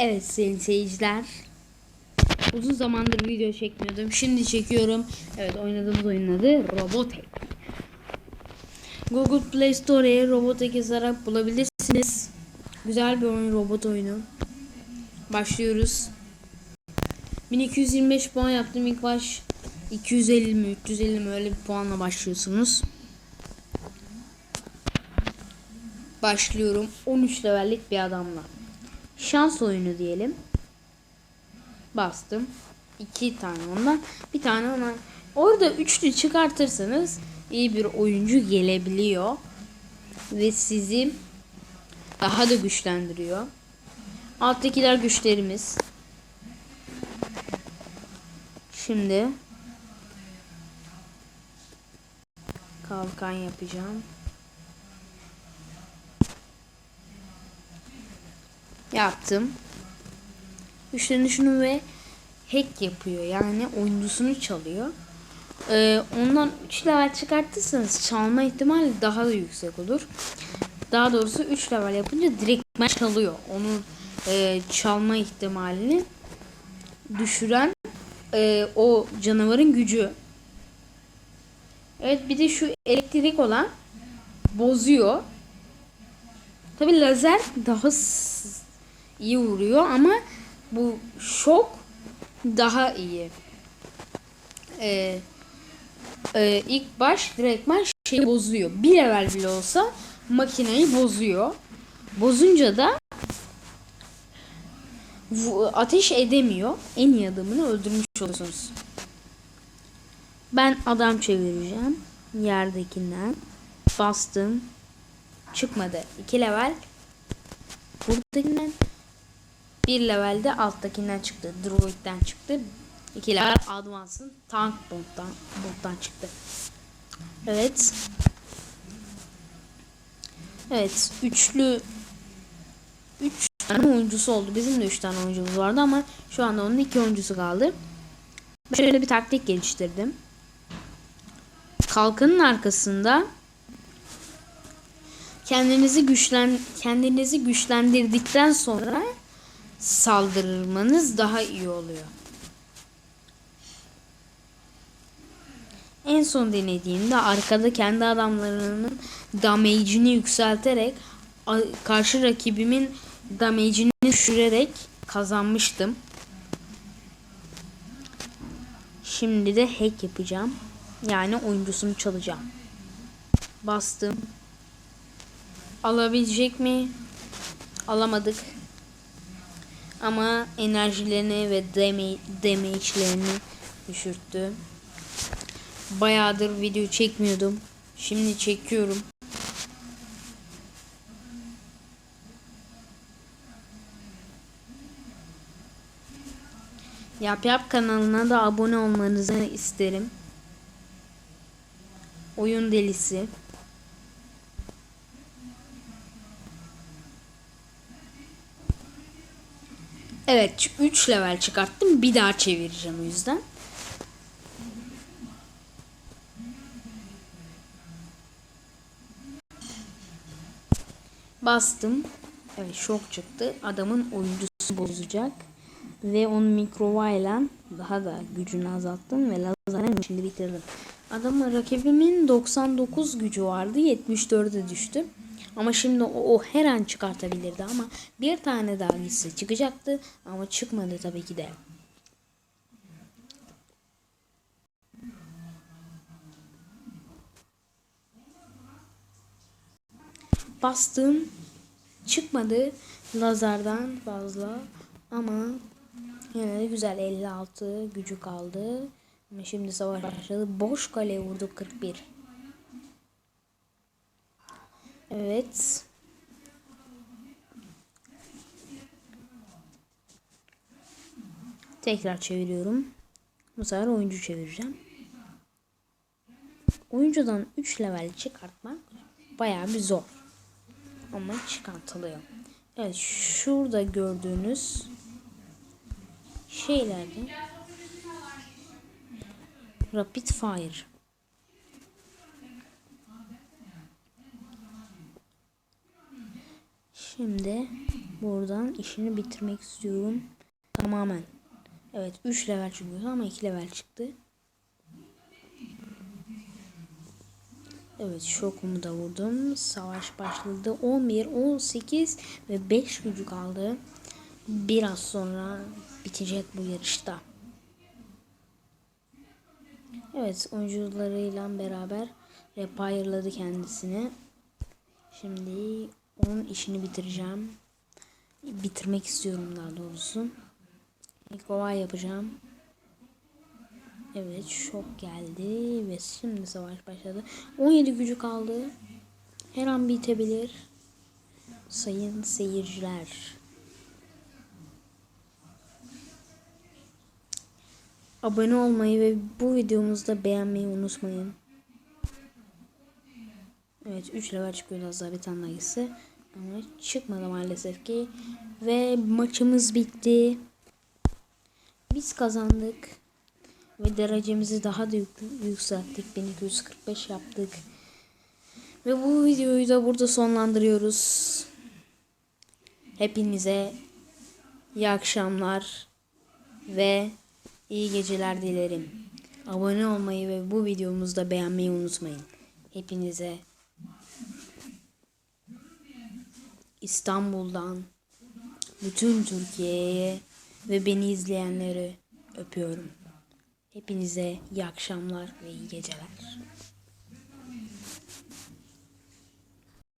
Evet sayın seyirciler. Uzun zamandır video çekmiyordum. Şimdi çekiyorum. Evet oynadığımız oyunun adı Robotech. Google Play Store'ye Robotech yazarak bulabilirsiniz. Güzel bir oyun robot oyunu. Başlıyoruz. 1225 puan yaptım ilk baş. 250 mi 350 mi öyle bir puanla başlıyorsunuz. Başlıyorum 13 levellik bir adamla. Şans oyunu diyelim. Bastım. iki tane ondan. Bir tane ondan. Orada üçlü çıkartırsanız iyi bir oyuncu gelebiliyor. Ve sizi daha da güçlendiriyor. Alttakiler güçlerimiz. Şimdi kalkan yapacağım. Yaptım. Güçlenişini ve hack yapıyor. Yani oyuncusunu çalıyor. Ee, ondan 3 level çıkartırsanız çalma ihtimali daha da yüksek olur. Daha doğrusu 3 level yapınca direkt çalıyor. Onun e, çalma ihtimalini düşüren e, o canavarın gücü. Evet bir de şu elektrik olan bozuyor. Tabi lazer daha iyi vuruyor ama bu şok daha iyi. Ee, e, ilk baş direktman şeyi bozuyor. Bir level bile olsa makineyi bozuyor. Bozunca da ateş edemiyor. En iyi adamını öldürmüş oluyorsunuz. Ben adam çevireceğim. Yerdekinden. Bastım. Çıkmadı. 2 level. Buradakinden bir levelde alttakinden çıktı. Droid'den çıktı. 2 level Advance'ın tank bottan, bottan çıktı. Evet. Evet. Üçlü 3 tane oyuncusu oldu. Bizim de 3 tane oyuncumuz vardı ama şu anda onun 2 oyuncusu kaldı. Şöyle bir taktik geliştirdim. Kalkanın arkasında kendinizi güçlen kendinizi güçlendirdikten sonra saldırmanız daha iyi oluyor. En son denediğimde arkada kendi adamlarının damage'ini yükselterek karşı rakibimin damage'ini düşürerek kazanmıştım. Şimdi de hack yapacağım. Yani oyuncusunu çalacağım. Bastım. Alabilecek mi? Alamadık. Ama enerjilerini ve dama- damage'lerini düşürttü. Bayağıdır video çekmiyordum. Şimdi çekiyorum. Yap Yap kanalına da abone olmanızı isterim. Oyun delisi. Evet 3 level çıkarttım. Bir daha çevireceğim o yüzden. Bastım. Evet şok çıktı. Adamın oyuncusu bozacak. Ve onu mikrovayla daha da gücünü azalttım ve lazerle şimdi bitirdim. Adamın rakibimin 99 gücü vardı. 74'e düştü. Ama şimdi o, o her an çıkartabilirdi ama bir tane daha gitse çıkacaktı ama çıkmadı tabii ki de. Bastım çıkmadı lazerden fazla ama yine de güzel 56 gücü kaldı. Şimdi savaş başladı. Boş kale vurdu 41. Evet. Tekrar çeviriyorum. Bu sefer oyuncu çevireceğim. Oyuncudan 3 level çıkartmak bayağı bir zor. Ama çıkartılıyor. Evet şurada gördüğünüz şeylerde Rapid Fire Şimdi buradan işini bitirmek istiyorum. Tamamen. Evet 3 level çıkıyor ama 2 level çıktı. Evet şokumu da vurdum. Savaş başladı. 11, 18 ve 5 gücü kaldı. Biraz sonra bitecek bu yarışta. Evet oyuncularıyla beraber repairladı kendisini. Şimdi onun işini bitireceğim. Bitirmek istiyorum daha doğrusu. İlk olay yapacağım. Evet şok geldi ve şimdi savaş başladı. 17 gücü kaldı. Her an bitebilir. Sayın seyirciler. Abone olmayı ve bu videomuzda beğenmeyi unutmayın. Evet 3 level çıkıyor az daha bir tane daha gitse. Ama çıkmadı maalesef ki. Ve maçımız bitti. Biz kazandık. Ve derecemizi daha da yük- yükselttik. 1245 yaptık. Ve bu videoyu da burada sonlandırıyoruz. Hepinize iyi akşamlar ve iyi geceler dilerim. Abone olmayı ve bu videomuzu da beğenmeyi unutmayın. Hepinize İstanbul'dan bütün Türkiye'ye ve beni izleyenleri öpüyorum. Hepinize iyi akşamlar ve iyi geceler.